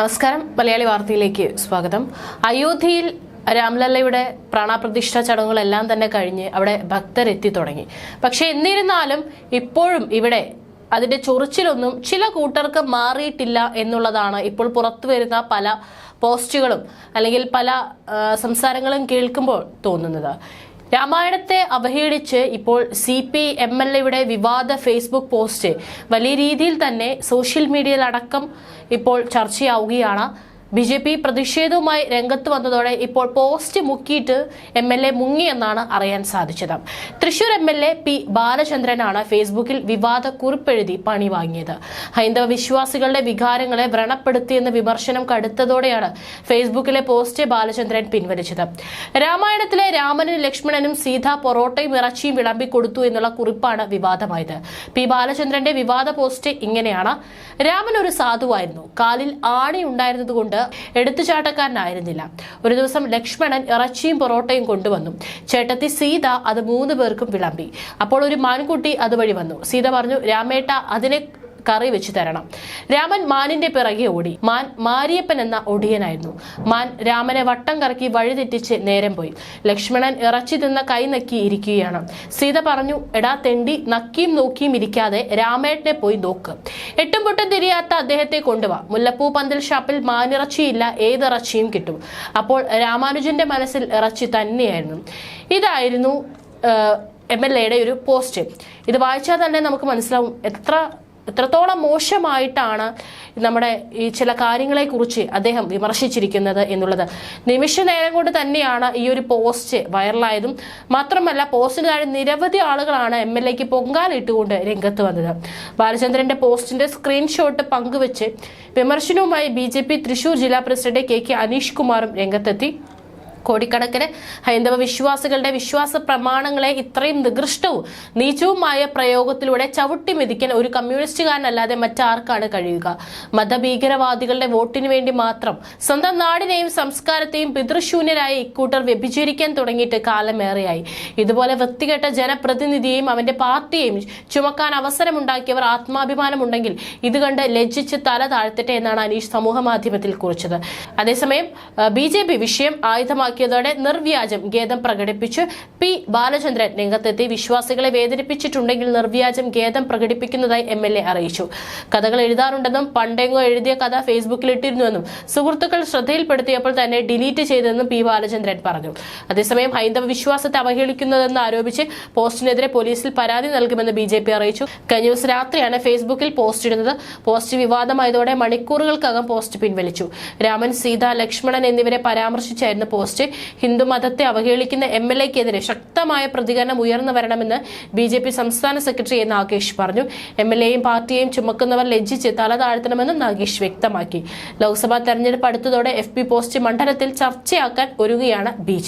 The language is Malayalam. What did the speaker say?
നമസ്കാരം. മലയാളി വാർത്തയിലേക്ക് സ്വാഗതം. അയോധ്യയിൽ രാംലല്ലയുടെ പ്രാണപ്രതിഷ്ഠ ചടങ്ങുകളെല്ലാം തന്നെ കഴിഞ്ഞ് അവിടെ ഭക്തരെത്തി തുടങ്ങി. പക്ഷെ എന്നിരുന്നാലും ഇപ്പോഴും ഇവിടെ അതിന്റെ ചൊറിച്ചിലൊന്നും ചില കൂട്ടർക്ക് മാറിയിട്ടില്ല എന്നുള്ളതാണ് ഇപ്പോൾ പുറത്തു വരുന്ന പല പോസ്റ്റുകളും അല്ലെങ്കിൽ പല സംസാരങ്ങളും കേൾക്കുമ്പോൾ തോന്നുന്നത്. രാമായണത്തെ അവഹേളിച്ച് ഇപ്പോൾ സി പി എം എൽ എയുടെ വിവാദ ഫേസ്ബുക്ക് പോസ്റ്റ് വലിയ രീതിയിൽ തന്നെ സോഷ്യൽ മീഡിയയിലടക്കം ഇപ്പോൾ ചർച്ചയാവുകയാണ്. ബി ജെ പി പ്രതിഷേധവുമായി രംഗത്ത് വന്നതോടെ ഇപ്പോൾ പോസ്റ്റ് മുക്കിയിട്ട് എം എൽ എ മുങ്ങിയെന്നാണ് അറിയാൻ സാധിച്ചത്. Thrissur M L A P ബാലചന്ദ്രനാണ് ഫേസ്ബുക്കിൽ വിവാദ കുറിപ്പെഴുതി പണി വാങ്ങിയത്. ഹൈന്ദവ വിശ്വാസികളുടെ വികാരങ്ങളെ വ്രണപ്പെടുത്തിയെന്ന വിമർശനം കടുത്തതോടെയാണ് ഫേസ്ബുക്കിലെ പോസ്റ്റ് ബാലചന്ദ്രൻ പിൻവലിച്ചത്. രാമായണത്തിലെ രാമനും ലക്ഷ്മണനും സീത പൊറോട്ടയും ഇറച്ചിയും വിളമ്പി കൊടുത്തു എന്നുള്ള കുറിപ്പാണ് വിവാദമായത്. പി ബാലചന്ദ്രന്റെ വിവാദ പോസ്റ്റ് ഇങ്ങനെയാണ്. രാമൻ ഒരു സാധുവായിരുന്നു. കാലിൽ ആണി ഉണ്ടായിരുന്നതുകൊണ്ട് എടുത്തുചാട്ടക്കാരനായിരുന്നില്ല. ഒരു ദിവസം ലക്ഷ്മണൻ ഇറച്ചിയും പൊറോട്ടയും കൊണ്ടുവന്നു. ചേട്ടത്തി സീത അത് മൂന്ന് പേർക്കും വിളമ്പി. അപ്പോൾ ഒരു മാൻകുട്ടി അതുവഴി വന്നു. സീത പറഞ്ഞു രാമേട്ട അതിനെ കറി വെച്ച് തരണം. രാമൻ മാനിന്റെ പിറകെ ഓടി. മാൻ മാരിയപ്പൻ എന്ന ഒടിയനായിരുന്നു. മാൻ രാമനെ വട്ടം കറക്കി വഴിതെറ്റിച്ച് നേരം പോയി. ലക്ഷ്മണൻ ഇറച്ചി തിന്ന കൈ നക്കി ഇരിക്കുകയാണ്. സീത പറഞ്ഞു എടാ തെണ്ടി നക്കിയും നോക്കിയും ഇരിക്കാതെ രാമേട്ടനെ പോയി നോക്ക്. എട്ടും പൊട്ടും തിരിയാത്ത അദ്ദേഹത്തെ കൊണ്ടുവാ. മുല്ലപ്പൂ പന്തൽ ഷാപ്പിൽ മാനിറച്ചിയില്ല ഏതിറച്ചിയും കിട്ടും. അപ്പോൾ രാമാനുജന്റെ മനസ്സിൽ ഇറച്ചി തന്നെയായിരുന്നു. ഇതായിരുന്നു എം എൽ എയുടെ ഒരു പോസ്റ്റ്. ഇത് വായിച്ചാൽ തന്നെ നമുക്ക് മനസ്സിലാവും എത്ര എത്രത്തോളം മോശമായിട്ടാണ് നമ്മുടെ ഈ ചില കാര്യങ്ങളെക്കുറിച്ച് അദ്ദേഹം വിമർശിച്ചിരിക്കുന്നത് എന്നുള്ളത്. നിമിഷ നേരം കൊണ്ട് തന്നെയാണ് ഈ ഒരു പോസ്റ്റ് വൈറലായതും. മാത്രമല്ല പോസ്റ്റിന് താഴെ നിരവധി ആളുകളാണ് എം എൽ എക്ക് പൊങ്കാലിട്ടുകൊണ്ട് രംഗത്ത് വന്നത്. ബാലചന്ദ്രന്റെ പോസ്റ്റിന്റെ സ്ക്രീൻഷോട്ട് പങ്കുവച്ച് വിമർശനവുമായി ബി തൃശൂർ ജില്ലാ പ്രസിഡന്റ് കെ കെ അനീഷ് കുമാറും രംഗത്തെത്തി. കോടിക്കണക്കിന് ഹൈന്ദവ വിശ്വാസികളുടെ വിശ്വാസ പ്രമാണങ്ങളെ ഇത്രയും നികൃഷ്ടവും നീചവുമായ പ്രയോഗത്തിലൂടെ ചവിട്ടി മെതിക്കാൻ ഒരു കമ്മ്യൂണിസ്റ്റുകാരനല്ലാതെ മറ്റാർക്കാണ് കഴിയുക? മതഭീകരവാദികളുടെ വോട്ടിന് വേണ്ടി മാത്രം സ്വന്തം നാടിനെയും സംസ്കാരത്തെയും പിതൃശൂന്യരായ ഇക്കൂട്ടർ വ്യഭിചരിക്കാൻ തുടങ്ങിയിട്ട് കാലമേറെയായി. ഇതുപോലെ വൃത്തികെട്ട ജനപ്രതിനിധിയെയും അവന്റെ പാർട്ടിയെയും ചുമക്കാൻ അവസരമുണ്ടാക്കിയവർ ആത്മാഭിമാനമുണ്ടെങ്കിൽ ഇത് കണ്ട് ലജ്ജിച്ച് തല താഴ്ത്തട്ടെ എന്നാണ് അനീഷ് സമൂഹ മാധ്യമത്തിൽ കുറിച്ചത്. അതേസമയം ബി വിഷയം പി വിഷയം ആയുധമാക്കിയതോടെ നിർവ്യാജം ഖേദം പ്രകടിപ്പിച്ച്. പി ബാലചന്ദ്രൻ രംഗത്തെത്തി വിശ്വാസികളെ വേദനിപ്പിച്ചിട്ടുണ്ടെങ്കിൽ നിർവ്യാജം ഖേദം പ്രകടിപ്പിക്കുന്നതായി എം അറിയിച്ചു. കഥകൾ എഴുതാറുണ്ടെന്നും പണ്ടെങ്ങോ എഴുതിയ കഥ ഫേസ്ബുക്കിൽ ഇട്ടിരുന്നുവെന്നും സുഹൃത്തുക്കൾ ശ്രദ്ധയിൽപ്പെടുത്തിയപ്പോൾ തന്നെ ഡിലീറ്റ് ചെയ്തെന്നും പി ബാലചന്ദ്രൻ പറഞ്ഞു. അതേസമയം ഹൈന്ദവ വിശ്വാസത്തെ അവഹേളിക്കുന്നതെന്ന് ആരോപിച്ച് പോസ്റ്റിനെതിരെ പോലീസിൽ പരാതി നൽകുമെന്ന് ബി അറിയിച്ചു. കഴിഞ്ഞ ദിവസം രാത്രിയാണ് ഫേസ്ബുക്കിൽ പോസ്റ്റ് ഇടുന്നത്. പോസ്റ്റ് വിവാദമായതോടെ മണിക്കൂറുകൾക്കകം പോസ്റ്റ് പിൻവലിച്ചു. രാമൻ സീത ലക്ഷ്മണൻ എന്നിവരെ പരാമർശിച്ചായിരുന്നു പോസ്റ്റ് ഹിന്ദു മതത്തെ അവഹേളിക്കുന്ന എം എൽ എക്കെതിരെ ശക്തമായ പ്രതികരണം ഉയർന്നു വരണമെന്ന് ബി ജെ പി സംസ്ഥാന സെക്രട്ടറി നാഗേഷ് പറഞ്ഞു. എം എൽ എയും പാർട്ടിയെയും ചുമക്കുന്നവർ ലജ്ജിച്ച് തല താഴ്ത്തണമെന്നും നാഗേഷ് വ്യക്തമാക്കി. ലോക്സഭാ തെരഞ്ഞെടുപ്പ് അടുത്തതോടെ എഫ് പോസ്റ്റ് മണ്ഡലത്തിൽ ചർച്ചയാക്കാൻ ഒരുങ്ങുകയാണ് ബി